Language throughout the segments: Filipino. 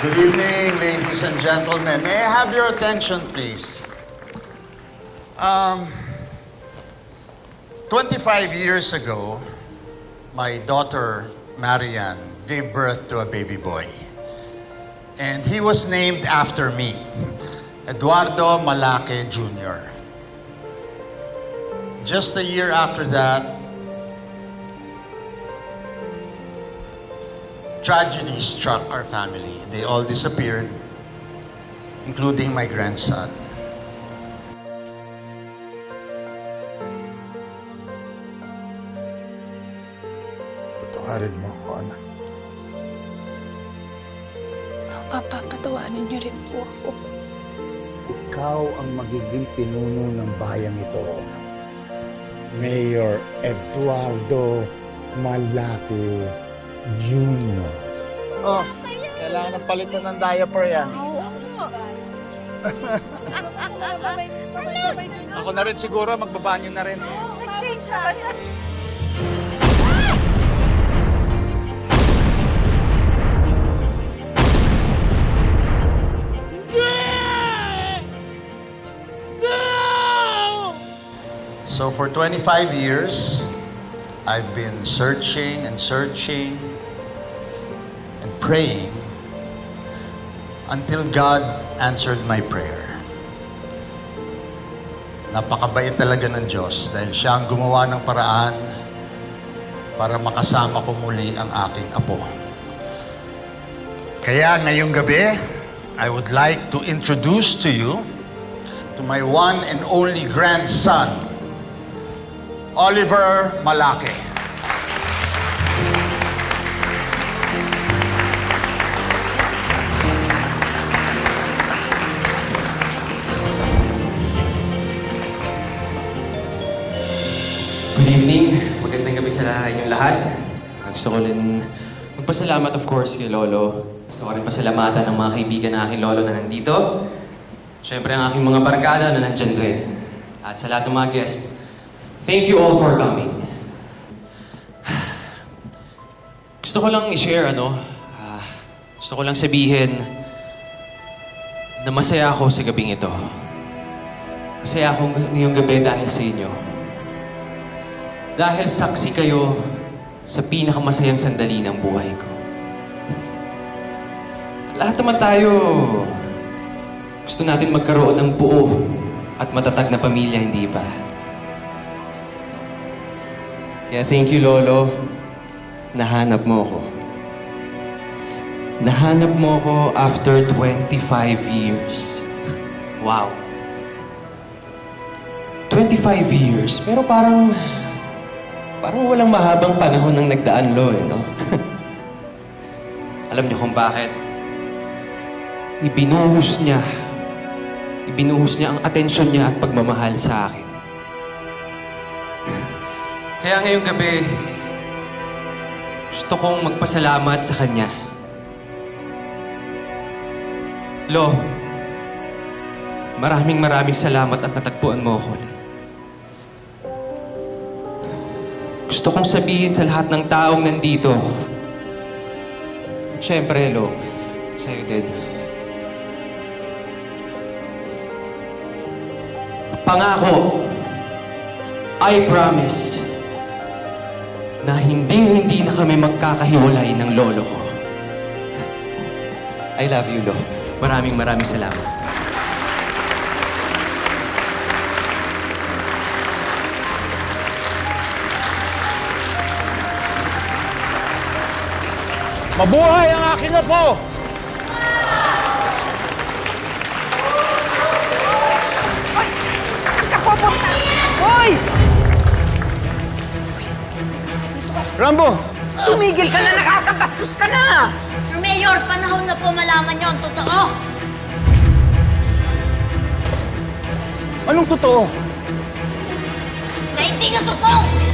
Good evening, ladies and gentlemen. May I have your attention, please? Um, 25 years ago, my daughter, Marianne, gave birth to a baby boy. And he was named after me, Eduardo Malake Jr. Just a year after that, tragedy struck our family. They all disappeared, including my grandson. Patawarin mo ako, anak. Papapatawanin niyo rin po ako. Ikaw ang magiging pinuno ng bayang ito. Mayor Eduardo Malaki Jr. Oh, kailangan ng palitan ng diaper yan. Ako na rin siguro, magbabanyo na rin. Nag-change na ba siya? So for 25 years, I've been searching and searching praying until God answered my prayer. Napakabait talaga ng Diyos dahil siya ang gumawa ng paraan para makasama ko muli ang aking apo. Kaya ngayong gabi, I would like to introduce to you to my one and only grandson, Oliver Malake. Good evening. Magandang gabi sa inyong lahat. Gusto ko rin magpasalamat of course kay Lolo. Gusto ko rin pasalamatan ng mga kaibigan na aking Lolo na nandito. Siyempre ang aking mga barkada na nandyan rin. At sa lahat ng mga guests, thank you all for coming. Gusto ko lang i-share ano, ah, gusto ko lang sabihin na masaya ako sa gabing ito. Masaya ako ngayong gabi dahil sa inyo. Dahil saksi kayo sa pinakamasayang sandali ng buhay ko. Lahat naman tayo gusto natin magkaroon ng buo at matatag na pamilya, hindi ba? Kaya thank you, Lolo. Nahanap mo ako. Nahanap mo ako after 25 years. Wow. 25 years. Pero parang... Parang walang mahabang panahon nang nagdaan, Lo, eh, no? Alam niyo kung bakit? Ibinuhos niya. Ibinuhos niya ang atensyon niya at pagmamahal sa akin. Kaya ngayong gabi, gusto kong magpasalamat sa kanya. Lo, maraming maraming salamat at natagpuan mo ako ulit. Gusto kong sabihin sa lahat ng taong nandito. At syempre, Lo, sa'yo din. Pangako, I promise, na hindi-hindi na kami magkakahiwalay ng lolo ko. I love you, Lo. Maraming maraming salamat. Mabuhay ang aking apo! Saan ka pupunta? Hoy! Rambo! Tumigil ka na, nakakabastos ka na! Sir Mayor, panahon na po malaman niyo ang totoo. Anong totoo? Na hindi niyo totoo.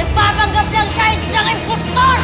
Nagpapanggap lang siya isang impostor!